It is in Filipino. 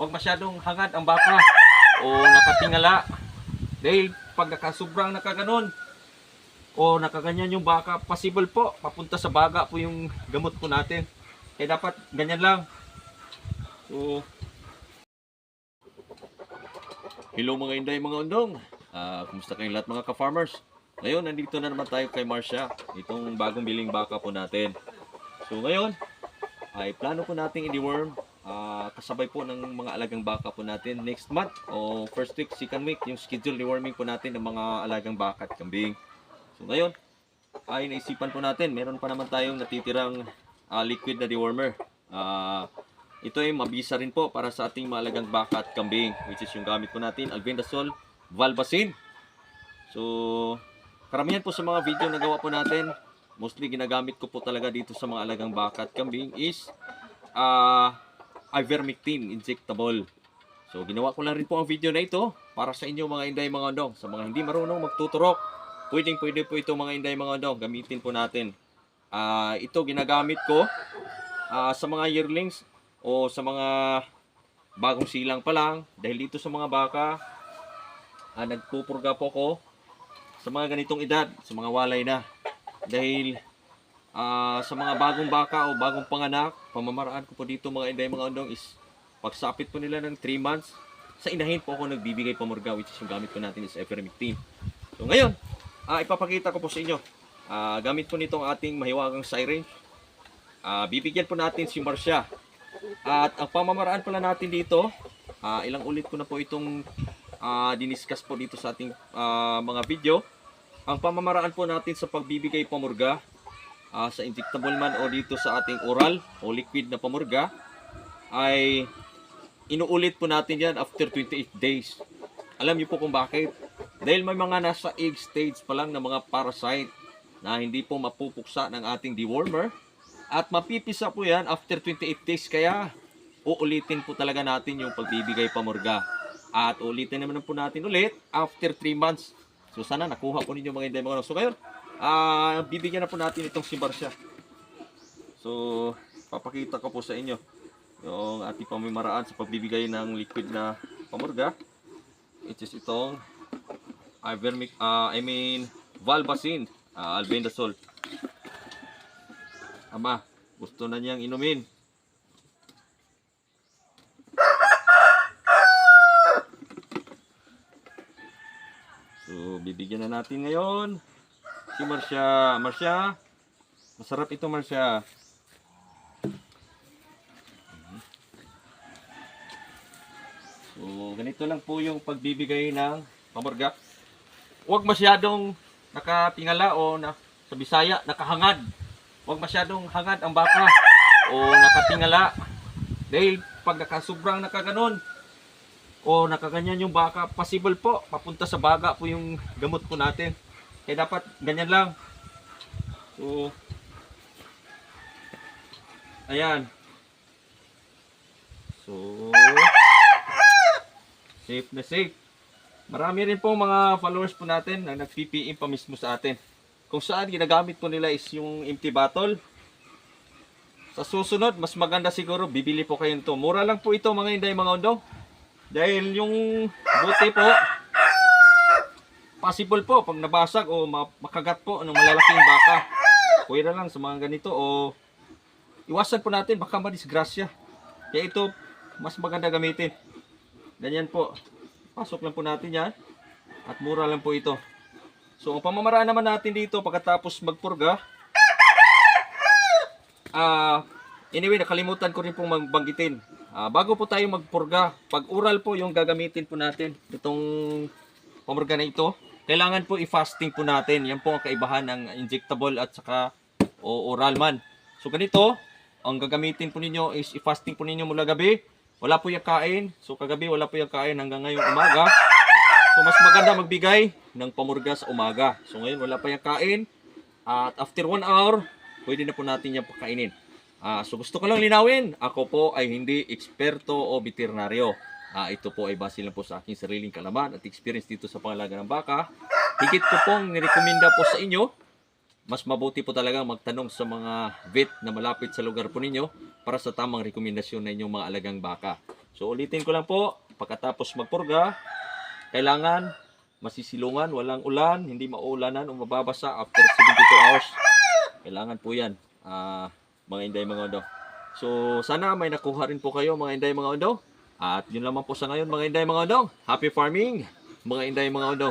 Huwag masyadong hangad ang baka o nakatingala. Dahil pag nakasobrang nakaganon o nakaganyan yung baka, possible po, papunta sa baga po yung gamot po natin. Kaya dapat ganyan lang. So, Hello mga inday, mga undong. Ah, kumusta kayong lahat mga ka-farmers? Ngayon, nandito na naman tayo kay Marcia, itong bagong biling baka po natin. So ngayon, ay plano po nating i-deworm ah, kasabay po ng mga alagang baka po natin next month o first week, second week, yung schedule deworming po natin ng mga alagang baka at kambing. So ngayon, ay naisipan po natin, meron pa naman tayong natitirang ah, liquid na dewormer. Ah, ito ay mabisa rin po para sa ating malagang baka at kambing, which is yung gamit po natin, albendazole, valbacin. So, karamihan po sa mga video na gawa po natin, mostly ginagamit ko po talaga dito sa mga alagang baka at kambing is uh, ivermectin injectable. So, ginawa ko lang rin po ang video na ito para sa inyo mga inday mga ondong. Sa mga hindi marunong magtuturok, pwedeng pwede po ito mga inday mga ondong, gamitin po natin. Ah, ito ginagamit ko ah, sa mga yearlings o sa mga bagong silang pa lang dahil dito sa mga baka ah, nagpupurga po ko sa mga ganitong edad, sa mga walay na. Dahil ah, sa mga bagong baka o bagong panganak, pamamaraan ko po dito mga inday mga ondong is pagsapit po nila ng 3 months, sa inahin po ako nagbibigay pamurga which is yung gamit po natin is ivermectin. So ngayon, ah, ipapakita ko po sa inyo. Ah, gamit po nitong ating mahiwagang syringe. Ah, bibigyan po natin si Marcia. At ang pamamaraan pala natin dito, ah, ilang ulit ko na po itong ah, diniscuss po dito sa ating ah, mga video. Ang pamamaraan po natin sa pagbibigay pamurga ah, sa injectable man o dito sa ating oral o liquid na pamurga ay inuulit po natin yan after 28 days. Alam niyo po kung bakit? Dahil may mga nasa egg stage pa lang na mga parasite na hindi po mapupuksa ng ating dewormer at mapipisa po yan after 28 days kaya uulitin po talaga natin yung pagbibigay pamurga. At ulitin naman po natin ulit after 3 months. So sana nakuha po ninyo mga hindi mga So ngayon, ah bibigyan na po natin itong si Barcia. So papakita ko po sa inyo yung ating pamimaraan sa pagbibigay ng liquid na pamurga. It is itong Ivermic, ah I mean Valbacin, ah albendazole. Ama, gusto na niyang inumin. So, bibigyan na natin ngayon si Marcia. Marcia, masarap ito Marcia. So, ganito lang po yung pagbibigay ng pamurga. Huwag masyadong nakatingala o na, sa Bisaya, nakahangad. Huwag masyadong hangad ang baka o nakatingala. Dahil pag nakasobrang nakaganon o nakaganyan yung baka, possible po, papunta sa baga po yung gamot po natin. Kaya dapat ganyan lang. So, ayan. So, safe na safe. Marami rin po mga followers po natin na nag-PPM pa mismo sa atin. Kung saan ginagamit po nila is yung empty bottle. Sa susunod, mas maganda siguro, bibili po kayo nito. Mura lang po ito mga inday mga undong. Dahil yung buti po, possible po pag nabasag o ma- makagat po ng malalaking baka. Pwede lang sa mga ganito o iwasan po natin baka madisgrasya. Kaya ito, mas maganda gamitin. Ganyan po. Pasok lang po natin yan. At mura lang po ito. So, ang pamamaraan naman natin dito pagkatapos magpurga, ah, anyway, nakalimutan ko rin pong magbanggitin. Ah, bago po tayo magpurga, pag oral po yung gagamitin po natin, itong pamurga na ito, kailangan po i-fasting po natin. Yan po ang kaibahan ng injectable at saka oral man. So, ganito, ang gagamitin po ninyo is i-fasting po ninyo mula gabi. Wala po yung kain. So, kagabi wala po yung kain hanggang ngayong umaga. So mas maganda magbigay ng pamurga sa umaga. So ngayon wala pa yung kain. At after 1 hour, pwede na po natin yung pakainin. Ah, so gusto ko lang linawin, ako po ay hindi eksperto o veterinaryo. Ah, ito po ay base lang po sa aking sariling kalaman at experience dito sa pangalaga ng baka. Higit ko pong nirekomenda po sa inyo, mas mabuti po talaga magtanong sa mga vet na malapit sa lugar po ninyo para sa tamang rekomendasyon na inyong mga alagang baka. So ulitin ko lang po, pagkatapos magpurga, kailangan masisilungan, walang ulan, hindi maulanan o mababasa after 72 hours. Kailangan po yan, ah, mga inday mga undo. So sana may nakuha rin po kayo mga inday mga undo. At yun lamang po sa ngayon mga inday mga undo. Happy farming mga inday mga undo.